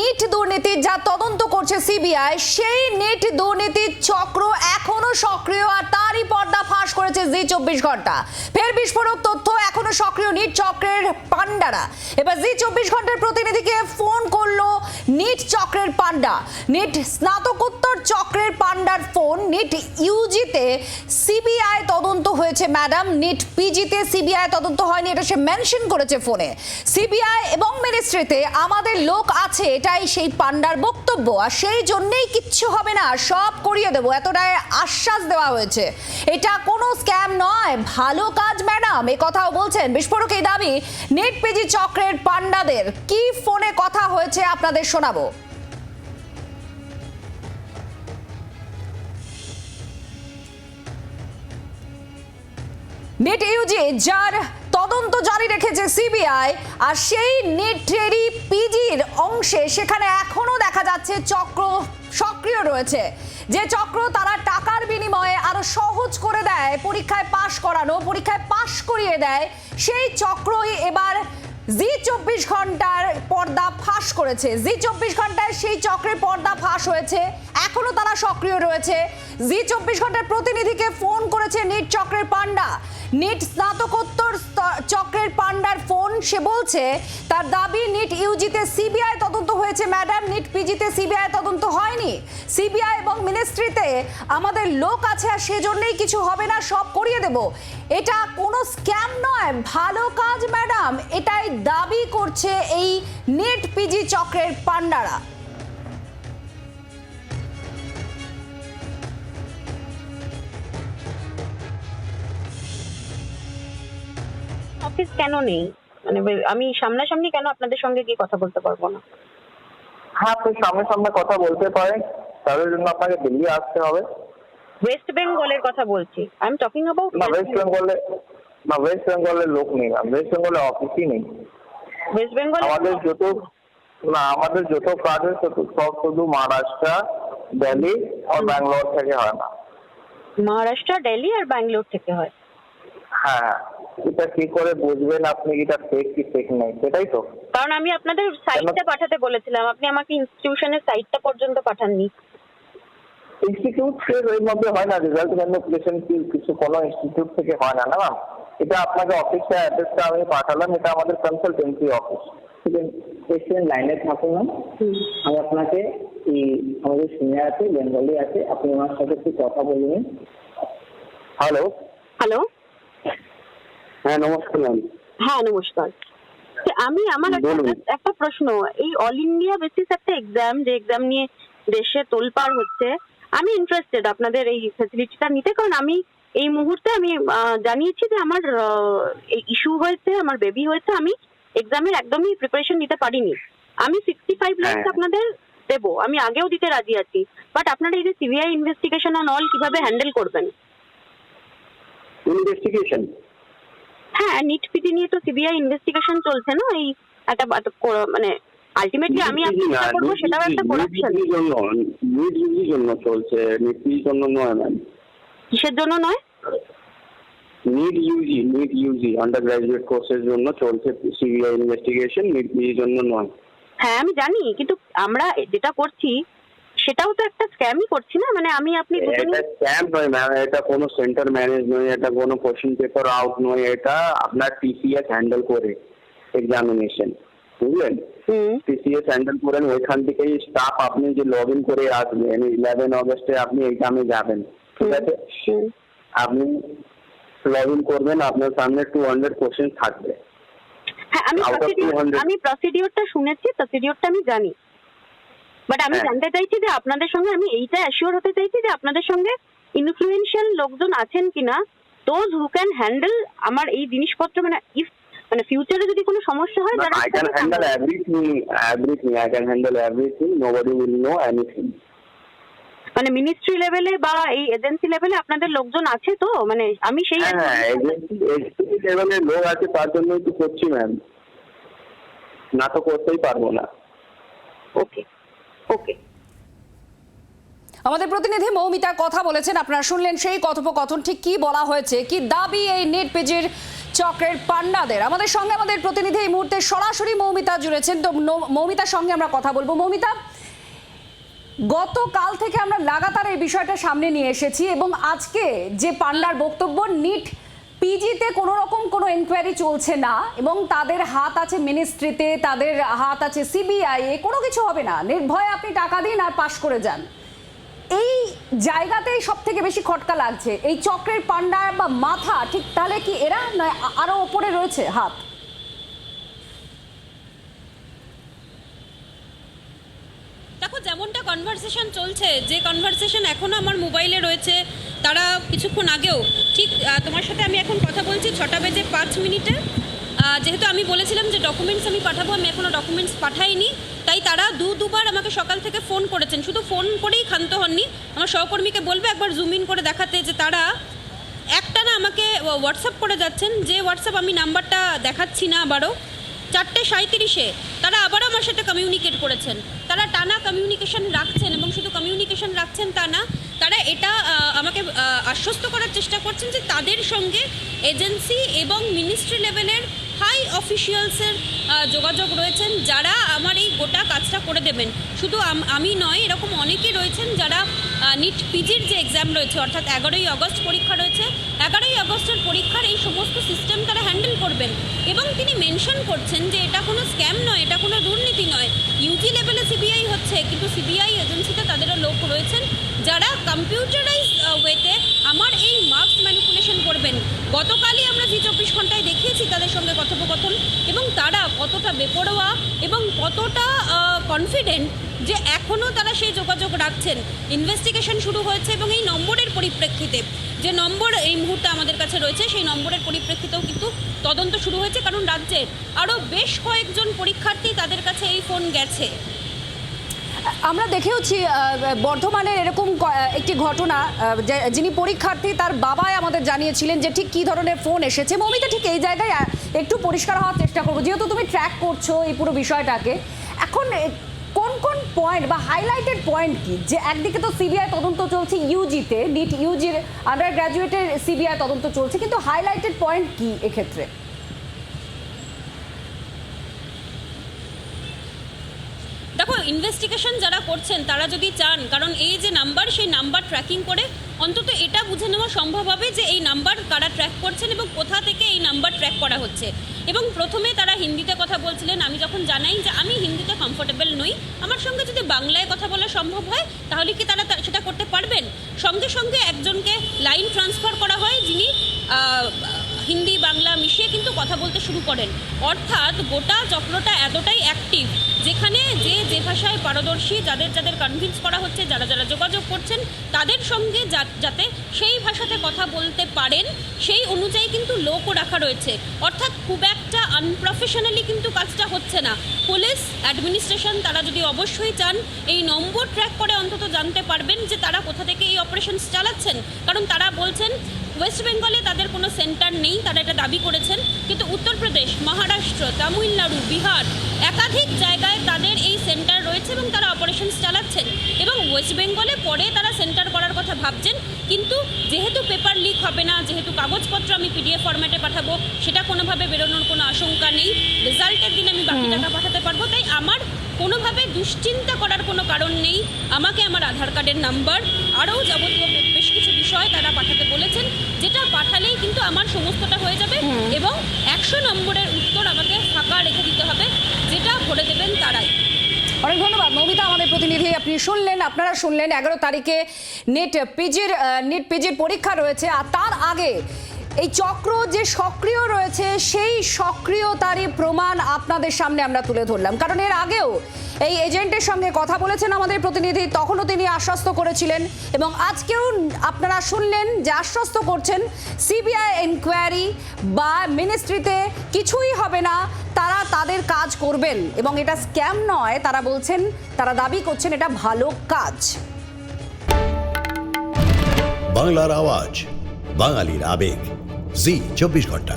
NEET দুর্নীতির যা তদন্ত করছে সিবিআই, সেই নিট দুর্নীতির চক্র এখনও সক্রিয় আর তারই পর্দা ফাঁস করেছে জি চব্বিশ ঘণ্টা। ফের বিস্ফোরক তথ্য এখনও সক্রিয় নিট চক্রের পান্ডারা এবার জি চব্বিশ ঘণ্টার প্রতিনিধিকে ফোন করল নিট চক্রের পান্ডা নিট স্নাতকোত্তর চক্রের পান্ডার ফোন, নিট ইউজিতে সিবিআই তদন্ত হয়েছে, ম্যাডাম। নিট পিজিতে সিবিআই তদন্ত হয়নি, এটা সে মেনশন করেছে ফোনে। সিবিআই এবং মিনিস্ট্রিতে আমাদের লোক আছে এটাই সেই পান্ডার বক্তব্য। আর সেই জন্যই কিচ্ছু হবে না সব করিয়ে দেবো। এতটাই আশ্বাস দেওয়া হয়েছে। এটা কোনো স্ক্যাম নয়। ভালো কাজ, ম্যাডাম। এ কথাও বলছেন বিস্ফোরক এই দাবি নেট পেজি চক্রের পান্ডাদের কি ফোনে কথা হয়েছে আপনাদের শোনাবো? নেট ইউজি, যার তদন্ত জারি রেখেছে সিবিআই, আর সেই নেটেরই পিজির অংশে সেখানে এখনও দেখা যাচ্ছে চক্র সক্রিয় রয়েছে। যে চক্র তারা টাকার বিনিময়ে আরও সহজ করে দেয়, পরীক্ষায় পাশ করানো, পরীক্ষায় পাশ করিয়ে দেয়, সেই চক্রই এবার জি চব্বিশ ঘণ্টার পর্দা ফাঁস করেছে। জি চব্বিশ ঘন্টায় সেই চক্রের পর্দা ফাঁস হয়েছে এখনও তারা সক্রিয় রয়েছে। জি চব্বিশ ঘণ্টার প্রতিনিধিকে ফোন করেছে নিট চক্রের পান্ডা নিট স্নাতকোত্তর চক্রের পান্ডার ফোন, সে বলছে, তার দাবি, নিট ইউজিতে সিবিআই তদন্ত হয়েছে, ম্যাডাম, নিট পিজিতে সিবিআই তদন্ত হয়নি। সিবিআই এবং মিনিস্ট্রিতে আমাদের লোক আছে আর সেজন্যই কিছু হবে না, সব করিয়ে দেব। এটা কোনো স্ক্যাম নয়, ভালো কাজ, ম্যাডাম। এটাই দাবি করছে এই নেট পিজি চক্রের পান্ডারা অফিস কেন নেই? মানে আমি সামনাসামনি কেন আপনাদের সঙ্গে গিয়ে কথা বলতে পারব না? হ্যাঁ আপনি সামনে সামনে কথা বলতে পারেন। তাদের জন্য আপনাকে দিল্লি আসতে হবে। ওয়েস্ট বেঙ্গলের কথা বলছি। আই এম টকিং অ্যাবাউট না ওয়েস্ট বেঙ্গলে না ওয়েস্ট বেঙ্গলের লোক নেই। না ওয়েস্ট বেঙ্গলে অফিসই নেই। ওয়েস্ট বেঙ্গল আমাদের যত না আমাদের যত কাজ হয় সব শুধু মহারাষ্ট্র দিল্লি আর ব্যাঙ্গালোর থেকে হয় না। মহারাষ্ট্র দিল্লি আর ব্যাঙ্গালোর থেকে হয় হ্যাঁ। এটা কি করে বুঝবেন আপনি? এটা ফেক কি ফেক নেই? সেটাই তো। কারণ আমি আপনাদের সাইটটা পাঠাতে বলেছিলাম। আপনি আমাকে ইনস্টিটিউশনের সাইটটা পর্যন্ত পাঠাননি। ইনস্টিটিউট এর মধ্যে হয় না রেজাল্ট ম্যানিপুলেশন কি কিছু কোনো ইনস্টিটিউট থেকে হয় না না ম্যাম এটা আপনাকে অফিসটা অ্যাড্রেসটা আমি পাঠালাম এটা আমাদের কনসালটেন্সি অফিস ঠিক আছে? পেশেন্ট লাইনে থাকুন না আমি আপনাকে এই আমাদের সিনিয়র আছে বেঙ্গলি আছে আপনি ওনার সাথে একটু কথা বলবেন। হ্যালো হ্যালো হ্যাঁ নমস্কার ম্যাম। হ্যাঁ নমস্কার। আমি আমার একটা- প্রশ্ন। এই অল ইন্ডিয়া বেসিস একটা এক্সাম যে এক্সাম নিয়ে দেশে তোলপাড় হচ্ছে আমি ইন্টারেস্টেড আপনাদের এই ফ্যাসিলিটিটা নিতে। কারণ আমি এই মুহূর্তে আমি জানিয়েছি যে আমার ইস্যু হয়েছে আমার বেবি হয়েছে আমি এক্সামের একদমই প্রিপারেশন নিতে পারিনি। আমি সিক্সটি ফাইভ লাখ হ্যাঁ। আপনাদের দেবো। আমি আগেও দিতে রাজি আছি। বাট আপনারা এই যে সিবিআই ইনভেস্টিগেশন অন অল কীভাবে হ্যান্ডেল করবেন? ইনভেস্টিগেশন হ্যাঁ নিট পিটি নিয়ে তো সিবিআই ইনভেস্টিগেশন চলছে না? এই একটা মানে আলটিমেটলি আমি আপনি যেটা করব সেটাও একটা করাপশন জন্য নিট ইউজির জন্য চলছে নিট পিজির জন্য নয় ম্যাম। কিসের জন্য নয়? NEET UG NEET UG undergraduate কোর্সের জন্য চলছে সিবিআই ইনভেস্টিগেশন নিট পিজির জন্য নয়। হ্যাঁ আমি জানি কিন্তু আমরা যেটা করছি সেটাও তো একটা স্ক্যামই করছি না? মানে আমি আপনি এটা স্ক্যাম্প নয় ম্যাম এটা কোনো সেন্টার ম্যানেজ নয় এটা কোনো কোশ্চেন পেপার আউট নয় এটা আপনার টিসিএস হ্যান্ডেল করে এক্সামিনেশন বুঝলেন? টিসিএস হ্যান্ডেল করেন ওইখান থেকেই স্টাফ আপনি যে লগ ইন করে আসবেন ইলেভেন অগস্টে আপনি এক্সামে যাবেন ঠিক আছে? আপনি লগ ইন করবেন আপনার সামনে টু হান্ড্রেড কোশ্চেন থাকবে। হ্যাঁ আমি Out প্রসিডিওর 200 আমি প্রসিডিওরটা শুনেছি প্রসিডিওরটা আমি জানি। বাট আমি হ্যাঁ। জানতে চাইছি যে আপনাদের সঙ্গে আমি এইটা অ্যাসিওর হতে চাইছি যে আপনাদের সঙ্গে ইনফ্লুয়েন্সিয়াল লোকজন আছেন কিনা দোজ হু ক্যান হ্যান্ডেল আমার এই জিনিসপত্র মানে ইফ মানে ফিউচারে যদি কোনো সমস্যা হয় যারা I can handle everything, everything. I can handle everything. Nobody will know anything. মানে মিনিস্ট্রি লেভেলে বা এই এজেন্সি লেভেলে আপনাদের লোকজন আছে তো মানে আমি সেই হ্যাঁ হ্যাঁ এজেন্সি লেভেলের লোক আছে তার জন্যই তো করছি ম্যাম না তো করতেই পারব না ওকে ওকে। আমাদের প্রতিনিধি মৌমিতা কথা বলেছেন, আপনারা শুনলেন সেই কথোপকথন, ঠিক কি বলা হয়েছে, কি দাবি এই নেট পেজের চক্রের পান্ডাদের? আমাদের সঙ্গে আমাদের প্রতিনিধি এই মুহূর্তে সরাসরি মৌমিতা জুড়েছেন, তো মৌমিতার সঙ্গে আমরা কথা বলব। মৌমিতা, গতকাল থেকে আমরা লাগাতার এই বিষয়টা সামনে নিয়ে এসেছি এবং আজকে যে পান্ডার বক্তব্য, নিট পিজিতে কোনো রকম কোনো এনকোয়ারি চলছে না এবং তাদের হাত আছে মিনিস্ট্রিতে তাদের হাত আছে সিবিআই এ কোনো কিছু হবে না। নির্ভয়ে আপনি টাকা দিন আর পাশ করে যান। এই জায়গাতেই সব থেকে বেশি খটকা লাগছে। এই চক্রের পান্ডা বা মাথা, ঠিক তাহলে কি এরা নয় আরও ওপরে রয়েছে হাত? দেখো, যেমনটা কনভারসেশন চলছে, যে কনভারসেশন এখনও আমার মোবাইলে রয়েছে, তারা কিছুক্ষণ আগেও, ঠিক তোমার সাথে আমি এখন কথা বলছি ছটা বেজে পাঁচ মিনিটে। যেহেতু আমি বলেছিলাম যে ডকুমেন্টস আমি পাঠাবো, আমি এখনও ডকুমেন্টস পাঠাইনি, তাই তারা দু, দুবার আমাকে সকাল থেকে ফোন করেছেন। শুধু ফোন করেই ক্ষান্ত হননি, আমার সহকর্মীকে বলবে একবার জুম ইন করে দেখাতে যে তারা একটা না আমাকে হোয়াটসঅ্যাপ করে যাচ্ছেন, যে হোয়াটসঅ্যাপ আমি নাম্বারটা দেখাচ্ছি না আবারও, চারটে সাঁত্রিশে তারা আবারও আমার সাথে কমিউনিকেট করেছেন। তারা টানা কমিউনিকেশন রাখছেন এবং শুধু কমিউনিকেশন রাখছেন তা না, তারা এটা আমাকে আশ্বস্ত করার চেষ্টা করছেন যে তাদের সঙ্গে এজেন্সি এবং মিনিস্ট্রি লেভেলের হাই অফিসিয়ালসের যোগাযোগ রয়েছেন যারা আমার এই গোটা কাজটা করে দেবেন। শুধু আম- নয়, এরকম অনেকেই রয়েছেন যারা নিট পিজির যে এক্সাম রয়েছে, অর্থাৎ এগারোই আগস্ট পরীক্ষা রয়েছে, এগারোই আগস্টের পরীক্ষার এই সমস্ত সিস্টেম তারা হ্যান্ডেল করবেন। এবং তিনি মেনশন করছেন যে এটা কোনো স্ক্যাম নয়, এটা কোনো দুর্নীতি নয়। ইউজি লেভেলে সিবিআই হচ্ছে, কিন্তু সিবিআই এজেন্সিতে তাদেরও লোক রয়েছেন যারা কম্পিউটারাইজ ওয়েতে আমার এই মার্কস ম্যানিপুলেশন করবেন। গতকালই আমরা জি চব্বিশ ঘন্টায় কথোপকথন এবং তারা কতটা বেপরোয়া এবং কতটা কনফিডেন্ট যে এখনও তারা সেই যোগাযোগ রাখছেন। ইনভেস্টিগেশন শুরু হয়েছে এবং এই নম্বরের পরিপ্রেক্ষিতে, যে নম্বর এই মুহূর্তে আমাদের কাছে রয়েছে, সেই নম্বরের পরিপ্রেক্ষিতেও কিন্তু তদন্ত শুরু হয়েছে, কারণ রাজ্যের আরও বেশ কয়েকজন পরীক্ষার্থী তাদের কাছে এই ফোন গেছে। আমরা দেখেওছি বর্ধমানের এরকম একটি ঘটনা যিনি পরীক্ষার্থী, তার বাবাই আমাদের জানিয়েছিলেন যে ঠিক কী ধরনের ফোন এসেছে। মমিতা, ঠিক এই জায়গায় একটু পরিষ্কার হওয়ার চেষ্টা করব। যেহেতু তুমি ট্র্যাক করছ এই পুরো বিষয়টাকে, এখন কোন কোন পয়েন্ট বা হাইলাইটেড পয়েন্ট কি? যে একদিকে তো সিবিআই তদন্ত চলছে ইউজিতে নিট ইউজির আন্ডার গ্র্যাজুয়েটের সিবিআই তদন্ত চলছে, কিন্তু হাইলাইটেড পয়েন্ট কি এক্ষেত্রে দেখো ইনভেস্টিগেশন যারা করছেন, তারা যদি চান, কারণ এই যে নাম্বার সেই নাম্বার ট্র্যাকিং করে অন্তত এটা বুঝে নেওয়া সম্ভব হবে যে এই নাম্বার কারা ট্র্যাক করছেন এবং কোথা থেকে এই নাম্বার ট্র্যাক করা হচ্ছে। এবং প্রথমে তারা হিন্দিতে কথা বলছিলেন, আমি যখন জানাই যে আমি হিন্দিতে কমফোর্টেবল নই, আমার সঙ্গে যদি বাংলায় কথা বলা সম্ভব হয়, তাহলে কি তারা সেটা করতে পারবেন? সঙ্গে সঙ্গে একজনকে লাইন ট্রান্সফার করা হয়, যিনি মিশিয়ে কিন্তু কথা বলতে শুরু করেন। অর্থাৎ গোটা চক্রটা এতটাই অ্যাক্টিভ যেখানে যে যে ভাষায় পারদর্শী, যাদের যাদের কনভিন্স করা হচ্ছে, যারা যারা যোগাযোগ করছেন, তাদের সঙ্গে যাতে সেই ভাষাতে কথা বলতে পারেন, সেই অনুযায়ী কিন্তু লোকও রাখা রয়েছে। অর্থাৎ খুব একটা আনপ্রফেশনালি কিন্তু কাজটা হচ্ছে না। পুলিশ অ্যাডমিনিস্ট্রেশন তারা যদি অবশ্যই চান, এই নম্বর ট্র্যাক করে অন্তত জানতে পারবেন যে তারা কোথা থেকে এই অপারেশন চালাচ্ছেন। কারণ তারা বলছেন ওয়েস্ট বেঙ্গলে তাদের কোনো সেন্টার নেই তারা এটা দাবি করেছেন। কিন্তু উত্তরপ্রদেশ মহারাষ্ট্র তামিলনাড়ু বিহার একাধিক জায়গায় তাদের এই সেন্টার রয়েছে এবং তারা অপারেশনস চালাচ্ছেন। এবং ওয়েস্ট বেঙ্গলে পরে তারা সেন্টার করার কথা ভাবছেন কিন্তু যেহেতু পেপার লিক হবে না যেহেতু কাগজপত্র আমি পিডিএফ ফরম্যাটে পাঠাবো সেটা কোনোভাবে বেরোনোর কোনো আশঙ্কা নেই। রেজাল্টের দিন আমি বাকি টাকা পাঠাতে পারব। তাই আমার কোনোভাবে দুশ্চিন্তা করার কোনো কারণ নেই। আমাকে আমার আধার কার্ডের নাম্বার আরও যাবতীয় বেশ কিছু বিষয় তারা পাঠাতে বলেছেন যেটা পাঠালেই কিন্তু আমার সমস্তটা হয়ে যাবে এবং একশো নম্বরের উত্তর আমাকে ফাঁকা রেখে দিতে হবে যেটা ভরে দেবেন তারাই। অনেক ধন্যবাদ। মৌমিতা আমাদের প্রতিনিধি আপনি শুনলেন আপনারা শুনলেন এগারো তারিখে নেট পিজির নেট পিজির পরীক্ষা রয়েছে আর তার আগে এই চক্র যে সক্রিয় রয়েছে, সেই সক্রিয়তারই প্রমাণ আপনাদের সামনে আমরা তুলে ধরলাম। কারণ এর আগেও এই এজেন্টের সঙ্গে কথা বলেছেন আমাদের প্রতিনিধি, তখনও তিনি আশ্বস্ত করেছিলেন এবং আজকেও আপনারা শুনলেন যে আশ্বস্ত করছেন সিবিআই এনকোয়ারি বা মিনিস্ট্রিতে কিছুই হবে না, তারা তাদের কাজ করবেন এবং এটা স্ক্যাম নয়, তারা বলছেন, তারা দাবি করছেন এটা ভালো কাজ। বাংলার আওয়াজ, বাঙালির আবেগ। জি চব্বিশ ঘণ্টা।